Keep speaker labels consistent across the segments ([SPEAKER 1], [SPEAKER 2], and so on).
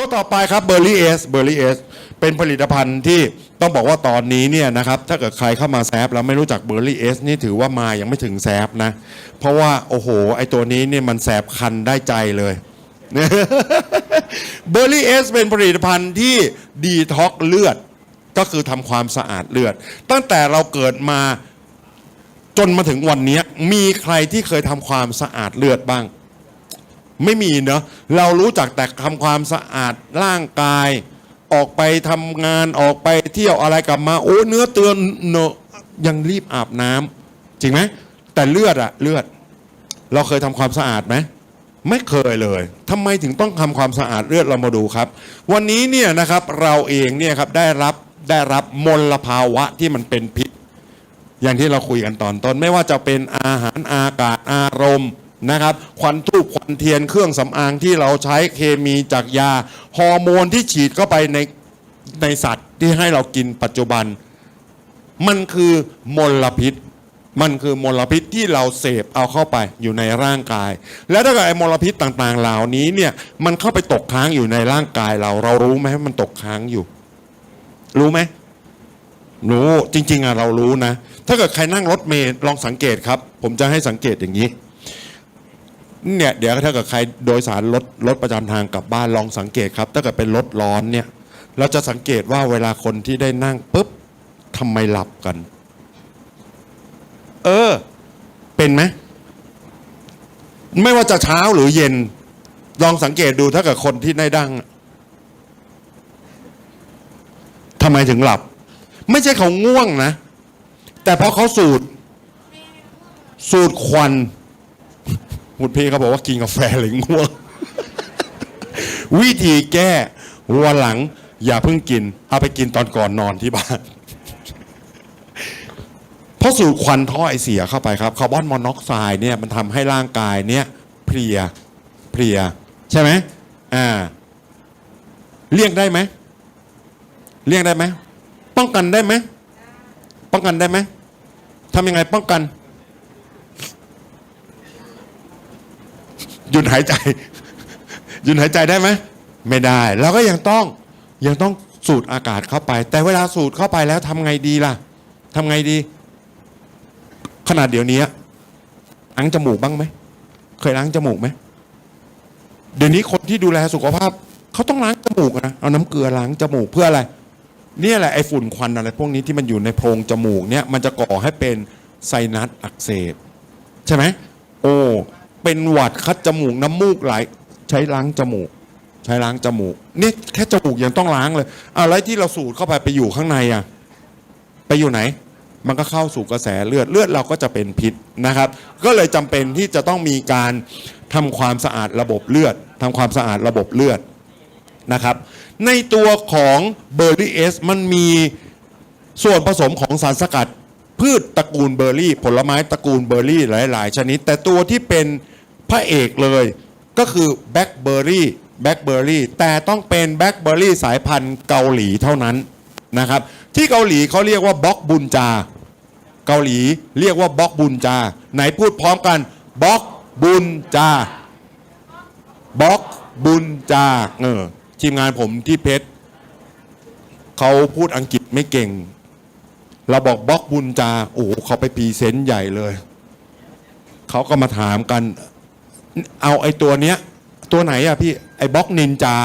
[SPEAKER 1] ตัวต่อไปครับเบอร์รี่เอสเบอร์รี่เอสเป็นผลิตภัณฑ์ที่ต้องบอกว่าตอนนี้เนี่ยนะครับถ้าเกิดใครเข้ามาแซฟแล้วไม่รู้จักเบอร์รี่เอสนี่ถือว่ามายังไม่ถึงแซฟนะ เพราะว่าโอ้โห ไอตัวนี้เนี่ยมันแสบคันได้ใจเลยเบอร์รี่เอสเป็นผลิตภัณฑ์ที่ดีท็อกเลือดก็คือทำความสะอาดเลือด ตั้งแต่เราเกิดมาจนมาถึงวันนี้มีใครที่เคยทำความสะอาดเลือดบ้าง ไม่มีเนอะเรารู้จักแต่ทำความสะอาดร่างกาย ออกไปทำงานออกไปเที่ยวอะไรกลับมา โอ้เนื้อเตือนเนอะยังรีบอาบน้ำจริงไหมแต่เลือดอะเลือด เราเคยทำความสะอาดไหมไม่เคยเลยทำไมถึงต้องทำความสะอาดเลือดเรามาดูครับ วันนี้เนี่ยนะครับเราเองเนี่ยครับได้รับได้รับมลภาวะที่มันเป็นพิษอย่างที่เราคุยกันตอนต้น ไม่ว่าจะเป็นอาหารอากาศอารมณ์ นะครับควันทูบควันเทียนเครื่องสำอางที่เราใช้เคมีจากยาฮอร์โมนที่ฉีดเข้าไปในในสัตว์ที่ให้เรากินปัจจุบัน มันคือมลพิษ มันคือมลพิษที่เราเสพเอาเข้าไปอยู่ในร่างกาย แล้วถ้าเกิดไอ้มลพิษต่างๆ เหล่านี้เนี่ยมันเข้าไปตกค้างอยู่ในร่างกายเรา เรารู้ไหมมันตกค้างอยู่ รู้ไหมรู้จริง ๆอะเรารู้นะ ถ้าเกิดใครนั่งรถเมล์ลองสังเกตครับ ผมจะให้สังเกตอย่างนี้ เนี่ยเดี๋ยวถ้าเกิดใครโดยสารรถรถประจำทางกลับบ้านลองสังเกตครับ ถ้าเกิดเป็นรถร้อนเนี่ย เราจะสังเกตว่าเวลาคนที่ได้นั่งปุ๊บทำไมหลับกัน เออ เป็นไหมไม่ว่าจะเช้าหรือเย็น ลองสังเกตดูถ้าเกิดคนที่ได้ดังทำไมถึงหลับ ไม่ใช่เขาง่วงนะ แต่เพราะเขาสูดสูดควัน พุทธพี่เขาบอกว่ากินกาแฟหรือง่วง วิธีแก้วันหลัง อย่าเพิ่งกิน เอาไปกินตอนก่อนนอนที่บ้านเพราะสูดควันท่อไอเสียเข้าไปครับคาร์บอนมอนอกไซด์เนี่ยมันทำให้ร่างกายเนี่ยเพลียเพลีย ใช่ไหมอ่า เลี่ยงได้ไหมเลี่ยงได้ไหมป้องกันได้ไหมป้องกันได้ไหมทำยังไงป้องกัน หยุดหายใจ หยุดหายใจได้ไหมไม่ได้เราก็ยังต้องยังต้องสูดอากาศเข้าไป แต่เวลาสูดเข้าไปแล้วทำไงดีล่ะทำไงดี ขนาดเดี๋ยวนี้ล้างจมูกบ้างไหมเคยล้างจมูกไหมเดี๋ยวนี้คนที่ดูแลสุขภาพเขาต้องล้างจมูกนะเอาน้ำเกลือล้างจมูกเพื่ออะไรเนี่ยแหละไอ้ฝุ่นควันอะไรพวกนี้ที่มันอยู่ในโพรงจมูกเนี่ยมันจะก่อให้เป็นไซนัสอักเสบ ใช่ไหมโอ้ เป็นหวัดคัดจมูกน้ำมูกไหลใช้ล้างจมูก ใช้ล้างจมูกนี่แค่จมูกยังต้องล้างเลยอาแล้วที่เราสูดเข้าไปไปอยู่ข้างในอะไปอยู่ไหน มันก็เข้าสู่กระแสเลือดเลือดเราก็จะเป็นพิษนะครับ ก็เลยจำเป็นที่จะต้องมีการทำความสะอาดระบบเลือดทำความสะอาดระบบเลือดนะครับ ในตัวของเบอร์รี่เอสมันมีส่วนผสมของสารสกัด พืชตระกูลเบอร์รี่ ผลไม้ตระกูลเบอร์รี่หลาย ๆ ชนิด แต่ตัวที่เป็นพระเอกเลยก็คือแบล็คเบอร์รี่แบล็คเบอร์รี่แต่ต้องเป็นแบล็คเบอร์รี่สายพันธุ์เกาหลีเท่านั้นนะครับ ที่เกาหลีเขาเรียกว่าบล็อกบุญจา เกาหลีเรียกว่าบล็อกบุญจา ไหนพูดพร้อมกันบล็อกบุญจาบล็อกบุญจาเออทีมงานผมที่เพชรเขาพูดอังกฤษไม่เก่ง เราบอกบล็อกบุญจาโอ้โหเขาไปพรีเซนต์ใหญ่เลย เขาก็มาถามกัน เอาไอ้ตัวเนี้ย ตัวไหนอะพี่ไอ้บล็อกนินจา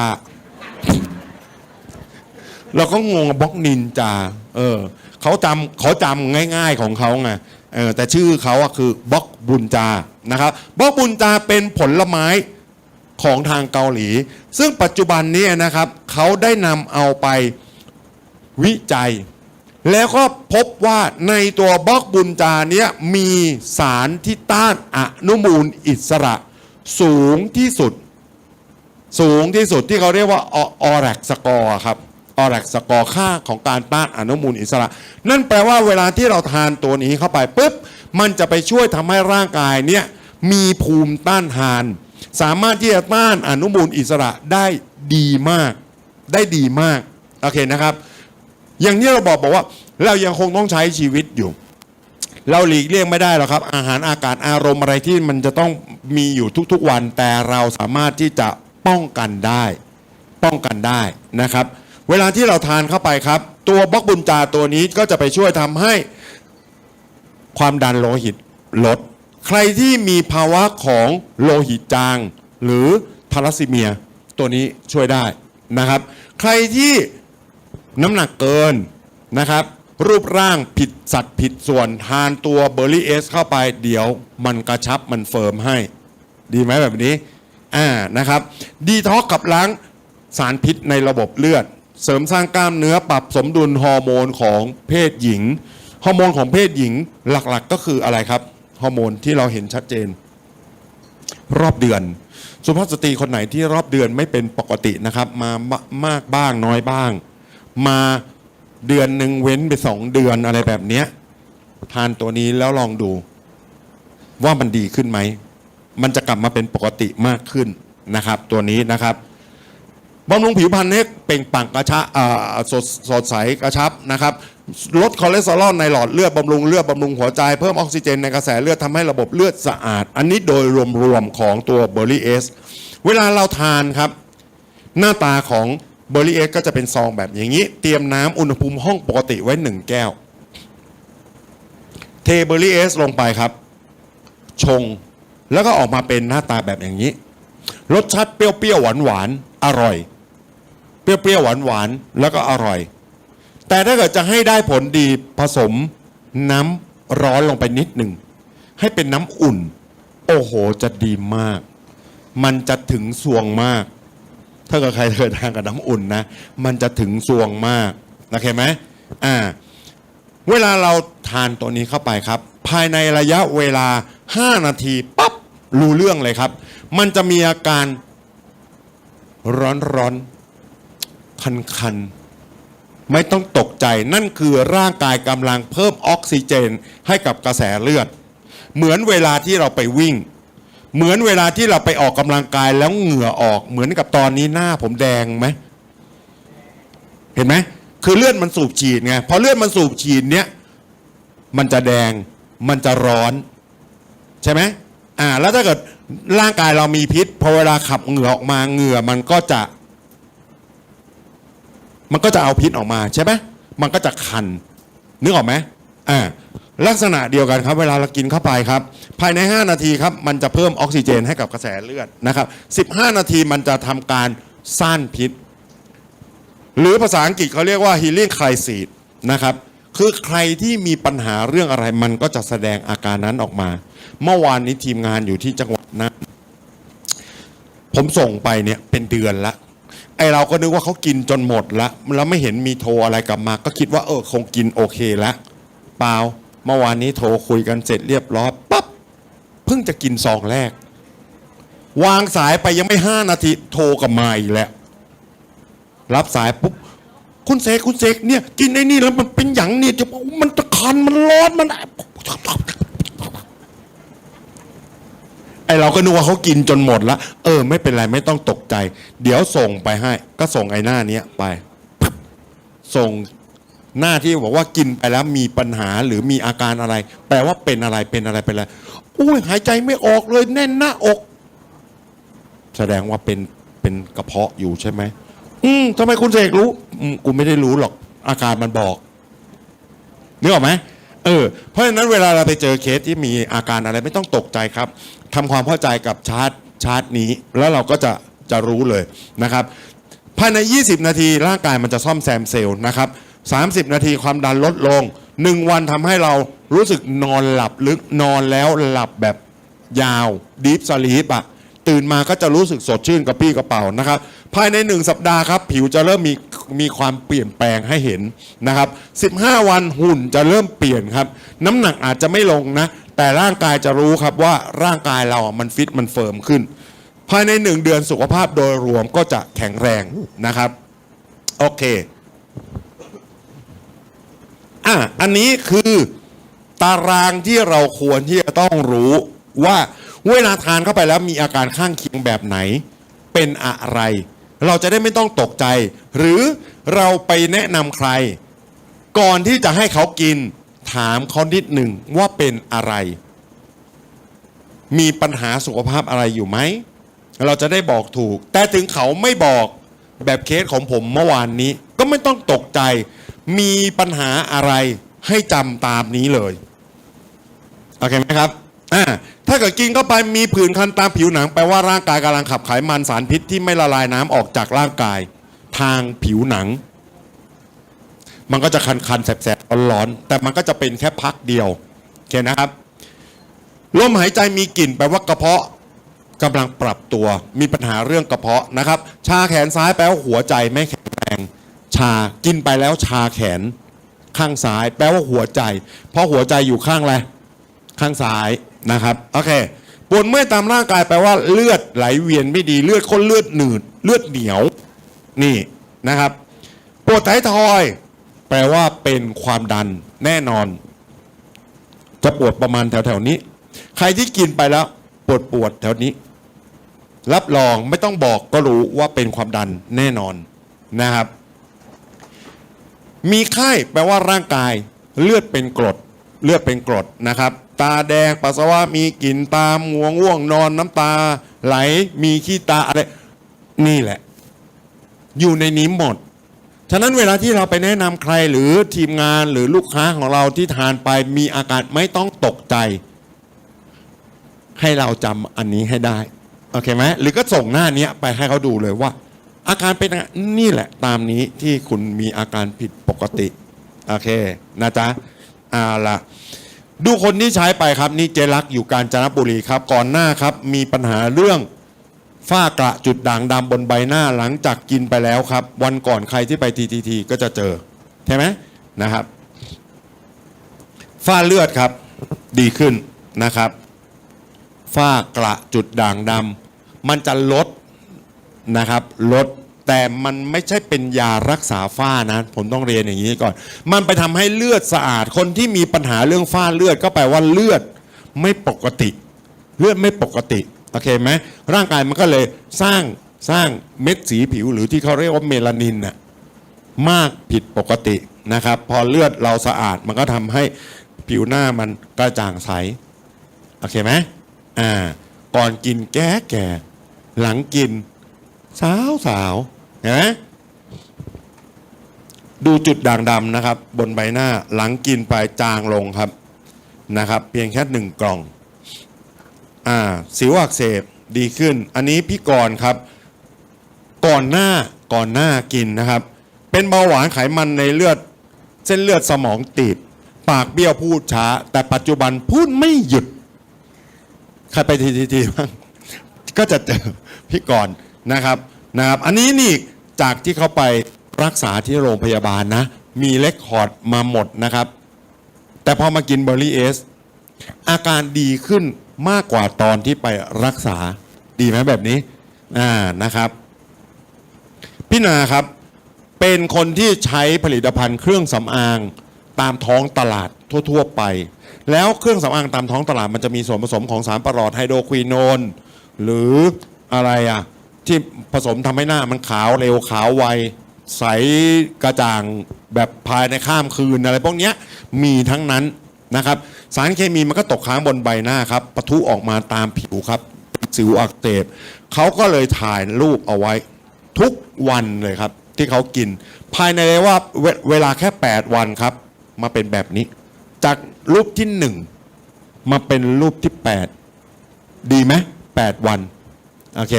[SPEAKER 1] เราก็งงบล็อกนินจา เออเขาจำเขาจำง่าย ๆของเขาไงเออแต่ชื่อเขาอะคือบล็อกบุญจานะครับบล็อกบุญจาเป็นผลไม้ของทางเกาหลี ซึ่งปัจจุบันนี้นะครับเขาได้นำเอาไปวิจัย แล้วก็พบว่าในตัวบล็อกบุญจาเนี้ยมีสารที่ต้านอนุมูลอิสระ สูงที่สุด สูงที่สุดที่เขาเรียกว่าออแรกสกอร์ครับออแรกสกอร์ค่าของการต้านอนุมูลอิสระ นั่นแปลว่าเวลาที่เราทานตัวนี้เข้าไปปุ๊บมันจะไปช่วยทำให้ร่างกายเนี่ยมีภูมิต้านทาน สามารถที่จะต้านอนุมูลอิสระได้ดีมาก ได้ดีมากโอเคนะครับ อย่างที่เราบอกบอกว่า เรายังคงต้องใช้ชีวิตอยู่ เราหลีกเลี่ยงไม่ได้หรอกครับ อาหารอากาศอารมณ์อะไรที่มันจะต้องมีอยู่ทุกๆวัน แต่เราสามารถที่จะป้องกันได้ ป้องกันได้นะครับ เวลาที่เราทานเข้าไปครับ ตัวบล็อกบุญจาตัวนี้ก็จะไปช่วยทำให้ความดันโลหิตลด ใครที่มีภาวะของโลหิตจาง หรือทาลัสซีเมีย ตัวนี้ช่วยได้นะครับ ใครที่ น้ำหนักเกินนะครับ รูปร่างผิดสัดผิดส่วนทานตัวเบอร์รี่เอสเข้าไปเดี๋ยวมันกระชับมันเฟิร์มให้ ดีไหมแบบนี้อ่านะครับดีท็อกกับล้างสารพิษในระบบเลือด เสริมสร้างกล้ามเนื้อปรับสมดุลฮอร์โมนของเพศหญิงฮอร์โมนของเพศหญิงหลักๆก็คืออะไรครับฮอร์โมนที่เราเห็นชัดเจน รอบเดือน สุภาพสตรีคนไหนที่รอบเดือนไม่เป็นปกตินะครับ มามามากบ้างน้อยบ้าง มาเดือนหนึ่งเว้นไปสองเดือนอะไรแบบเนี้ยทานตัวนี้แล้วลองดูว่ามันดีขึ้นไหม มันจะกลับมาเป็นปกติมากขึ้นนะครับ ตัวนี้นะครับบำรุงผิวพรรณให้เปล่งปลั่งกระชับอ่าสดสดใสกระชับนะครับ ลดคอเลสเตอรอลในหลอดเลือดบำรุงเลือดบำรุงหัวใจ เพิ่มออกซิเจนในกระแสเลือดทำให้ระบบเลือดสะอาด อันนี้โดยรวมๆของตัวเบอร์รี่เอสเวลาเราทานครับ หน้าตาของ เบอร์รี่เอสก็จะเป็นซองแบบอย่างนี้ เตรียมน้ำอุณหภูมิห้องปกติไว้หนึ่งแก้ว เทเบอร์รี่เอสลงไปครับ ชงแล้วก็ออกมาเป็นหน้าตาแบบอย่างนี้ รสชาติเปรี้ยวๆหวานๆอร่อย เปรี้ยวๆหวานๆแล้วก็อร่อย แต่ถ้าเกิดจะให้ได้ผลดีผสมน้ำร้อนลงไปนิดหนึ่ง ให้เป็นน้ำอุ่น โอ้โหจะดีมาก มันจะถึงสวงมาก ถ้าเกิดใครเคยทานกับน้ำอุ่นนะ มันจะถึงสวงมากโอเคไหมอ่า เวลาเราทานตัวนี้เข้าไปครับ ภายในระยะเวลา 5 นาทีปั๊บรู้เรื่องเลยครับ มันจะมีอาการร้อนร้อนคันคันไม่ต้องตกใจนั่นคือร่างกายกำลังเพิ่มออกซิเจนให้กับกระแสเลือด เหมือนเวลาที่เราไปวิ่ง เหมือนเวลาที่เราไปออกกำลังกายแล้วเหงื่อออกเหมือนกับตอนนี้หน้าผมแดงไหมเห็นไหมคือเลือดมันสูบฉีดไงพอเลือดมันสูบฉีดเนี้ยมันจะแดงมันจะร้อน ใช่ไหมอ่า แล้วถ้าเกิดร่างกายเรามีพิษพอเวลาขับเหงื่อออกมาเหงื่อมันก็จะ มันก็จะเอาพิษออกมาใช่ไหมมันก็จะคันนึกออกไหมอ่า ลักษณะเดียวกันครับเวลาเรากินเข้าไปครับ ภายใน 5 นาทีครับมันจะเพิ่มออกซิเจนให้กับกระแสเลือดนะครับ15 นาทีมันจะทำการซ่านพิษ หรือภาษาอังกฤษเขาเรียกว่า healing crisis นะครับคือใครที่มีปัญหาเรื่องอะไรมันก็จะแสดงอาการนั้นออกมา เมื่อวานนี้ทีมงานอยู่ที่จังหวัดน่านผมส่งไปเนี่ยเป็นเดือนละไอเราก็นึกว่าเขากินจนหมดละแล้วไม่เห็นมีโทรอะไรกลับมา ก็คิดว่าเออคงกินโอเคละเปล่า เมื่อวานนี้โทรคุยกันเสร็จเรียบร้อยปั๊บเพิ่งจะกินซองแรก วางสายไปยังไม่ห้านาทีโทรกับมาอีกแล้ว รับสายปุ๊บคุณเสกคุณเสกเนี่ย กินไอ้นี่แล้วมันเป็นอย่างเนี่ยจะมันจะคันมันร้อนมันไอเราก็นึกว่าเขากินจนหมดละเออ ไม่เป็นไรไม่ต้องตกใจ เดี๋ยวส่งไปให้ ก็ส่งไอ้หน้าเนี้ยไป ส่ง หน้าที่บอกว่ากินไปแล้วมีปัญหาหรือมีอาการอะไร แปลว่าเป็นอะไรเป็นอะไรเป็นอะไรอุ้ยหายใจไม่ออกเลยแน่นหน้าอก แสดงว่าเป็นเป็นกระเพาะอยู่ใช่ไหมอืมทำไมคุณเสกรู้อืมกูไม่ได้รู้หรอก อาการมันบอกนึกออกไหมเออเพราะฉะนั้นเวลาเราไปเจอเคสที่มีอาการอะไรไม่ต้องตกใจครับทำความเข้าใจกับชาร์ตชาร์ตนี้ แล้วเราก็จะจะรู้เลยนะครับภายใน 20 นาทีร่างกายมันจะซ่อมแซมเซลล์นะครับ 30 นาทีความดันลดลง 1 วันทำให้เรารู้สึกนอนหลับลึกนอนแล้วหลับแบบยาวดีฟสลีปอะตื่นมาก็จะรู้สึกสดชื่นกระปี้กระเป๋านะครับ ภายใน 1 สัปดาห์ครับ ผิวจะเริ่มมีมีความเปลี่ยนแปลงให้เห็นนะครับ 15 วันหุ่นจะเริ่มเปลี่ยนครับ น้ำหนักอาจจะไม่ลงนะ แต่ร่างกายจะรู้ครับว่าร่างกายเราอะมันฟิตมันเฟิร์มขึ้น ภายในหนึ่งเดือนสุขภาพโดยรวมก็จะแข็งแรงนะครับ โอเค อะอันนี้คือตารางที่เราควรที่จะต้องรู้ว่าเวลาทานเข้าไปแล้วมีอาการข้างเคียงแบบไหน เป็นอะไร เราจะได้ไม่ต้องตกใจ หรือเราไปแนะนำใคร ก่อนที่จะให้เขากิน ถามเขานิดหนึ่งว่าเป็นอะไร มีปัญหาสุขภาพอะไรอยู่ไหม เราจะได้บอกถูก แต่ถึงเขาไม่บอกแบบเคสของผมเมื่อวานนี้ ก็ไม่ต้องตกใจ มีปัญหาอะไรให้จำตามนี้เลยโอเคไหมครับอ่าถ้าเกิดกินเข้าไปมีผื่นคันตามผิวหนังแปลว่าร่างกายกำลังขับไขมันสารพิษที่ไม่ละลายน้ำออกจากร่างกาย ทางผิวหนัง มันก็จะคันๆแสบๆร้อนๆแต่มันก็จะเป็นแค่พักเดียวโอเคนะครับลมหายใจมีกลิ่นแปลว่ากระเพาะกำลังปรับตัว มีปัญหาเรื่องกระเพาะนะครับ ชาแขนซ้ายแปลว่าหัวใจไม่แข็งแรง ชากินไปแล้วชาแขนข้างซ้าย แปลว่าหัวใจ เพราะหัวใจอยู่ข้างอะไรข้างซ้ายนะครับโอเคปวดเมื่อยตามร่างกายแปลว่าเลือดไหลเวียนไม่ดีเลือดข้นเลือดหนืดเลือดเหนียวนี่นะครับ ปวดท้ายทอย แปลว่าเป็นความดันแน่นอน จะปวดประมาณแถวๆนี้ ใครที่กินไปแล้ว ปวดปวดแถวนี้ รับรองไม่ต้องบอกก็รู้ว่าเป็นความดันแน่นอนนะครับ มีไข้แปลว่าร่างกาย เลือดเป็นกรด เลือดเป็นกรดนะครับ ตาแดงปัสสาวะมีกลิ่นตามง่วงง่วงนอนน้ำตา ไหลมีขี้ตาอะไรนี่แหละ อยู่ในนี้หมด ฉะนั้นเวลาที่เราไปแนะนำใครหรือทีมงานหรือลูกค้าของเราที่ทานไปมีอาการไม่ต้องตกใจ ให้เราจำอันนี้ให้ได้ โอเคไหมหรือก็ส่งหน้านี้ไปให้เขาดูเลยว่า อาการเป็นนี่แหละตามนี้ที่คุณมีอาการผิดปกติ โอเค นะจ๊ะเอาละดูคนที่ใช้ไปครับ นี่เจรักอยู่กาญจนบุรีครับ ก่อนหน้าครับ มีปัญหาเรื่องฝ้ากระจุดด่างดำบนใบหน้าหลังจากกินไปแล้วครับ วันก่อนใครที่ไปทีทีทีก็จะเจอ ใช่ไหมนะครับฝ้าเลือดครับ ดีขึ้นนะครับฝ้ากระจุดด่างดำมันจะลด นะครับลดแต่มันไม่ใช่เป็นยารักษาฝ้านะ ผมต้องเรียนอย่างนี้ก่อน มันไปทำให้เลือดสะอาดคนที่มีปัญหาเรื่องฝ้าเลือดก็แปลว่าเลือดไม่ปกติ เลือดไม่ปกติโอเคไหมร่างกายมันก็เลยสร้างสร้างเม็ดสีผิวหรือที่เขาเรียกว่าเมลานินน่ะมากผิดปกตินะครับ พอเลือดเราสะอาดมันก็ทำให้ผิวหน้ามันกระจ่างใสโอเคไหมอ่าก่อนกินแก่แก่ หลังกิน สาวสาวนไหมดูจุดด่างดำนะครับ บนใบหน้าหลังกินไปจางลงครับนะครับ เพียงแค่หนึ่งกล่องอ่าสิวอักเสบดีขึ้น อันนี้พี่กรณ์ครับ ก่อนหน้าก่อนหน้ากินนะครับ เป็นเบาหวานไขมันในเลือด เส้นเลือดสมองตีบปากเบี้ยวพูดช้า แต่ปัจจุบันพูดไม่หยุด ใครไปทีทีทีบ้างก็จะเจอพี่กรณ์ นะครับนะครับ อันนี้นี่จากที่เขาไปรักษาที่โรงพยาบาลนะ มีเลคคอร์ดมาหมดนะครับ แต่พอมากินเบอร์รี่เอสอาการดีขึ้นมากกว่าตอนที่ไปรักษาดีไหมแบบนี้อ่านะครับ พี่นาครับ เป็นคนที่ใช้ผลิตภัณฑ์เครื่องสำอางตามท้องตลาดทั่ว ๆ ไป แล้วเครื่องสำอางตามท้องตลาดมันจะมีส่วนผสมของสารประหลอดไฮโดรควินอนหรืออะไรอะ ที่ผสมทำให้หน้ามันขาวเร็วขาวไว ใสกระจ่างแบบภายในข้ามคืนอะไรพวกเนี้ยมีทั้งนั้นนะครับ สารเคมีมันก็ตกค้างบนใบหน้าครับปะทุออกมาตามผิวครับ สิวอักเสบเขาก็เลยถ่ายรูปเอาไว้ ทุกวันเลยครับ ที่เขากิน ภายในว่าเวเวลาแค่ 8 วันครับ มาเป็นแบบนี้ จากรูปที่หนึ่งมาเป็นรูปที่ 8 ดีไหม8วัน โอเค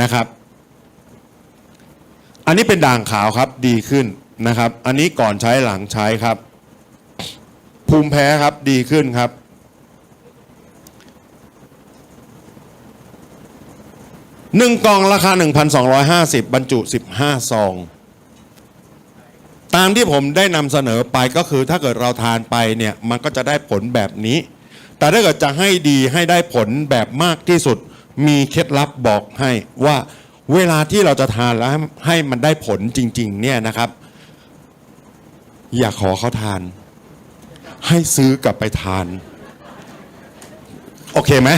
[SPEAKER 1] นะครับ อันนี้เป็นด่างขาวครับดีขึ้นนะครับ อันนี้ก่อนใช้หลังใช้ครับ ภูมิแพ้ครับดีขึ้นครับ หนึ่งกล่องราคา 1,250 บรรจุ 15 ซอง ตามที่ผมได้นำเสนอไปก็คือถ้าเกิดเราทานไปเนี่ย มันก็จะได้ผลแบบนี้ แต่ถ้าเกิดจะให้ดีให้ได้ผลแบบมากที่สุด มีเคล็ดลับบอกให้ว่าเวลาที่เราจะทานแล้วให้มันได้ผลจริง ๆ เนี่ยนะครับ อย่าขอเขาทาน ให้ซื้อกลับไปทาน โอเคไหม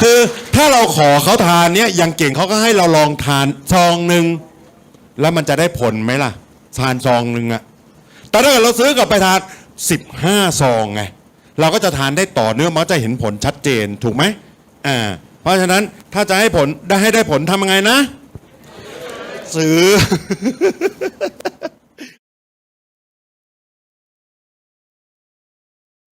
[SPEAKER 1] คือถ้าเราขอเขาทานเนี่ยอย่างเก่งเขาก็ให้เราลองทานซองหนึ่งแล้วมันจะได้ผลไหมล่ะ ทานซองหนึ่งอะแต่ถ้าเกิดเราซื้อกลับไปทาน15ซองไงเราก็จะทานได้ต่อเนื่องมันจะเห็นผลชัดเจนถูกไหม เพราะฉะนั้นถ้าจะให้ผลได้ให้ได้ผลทำยังไงนะ ซื้อ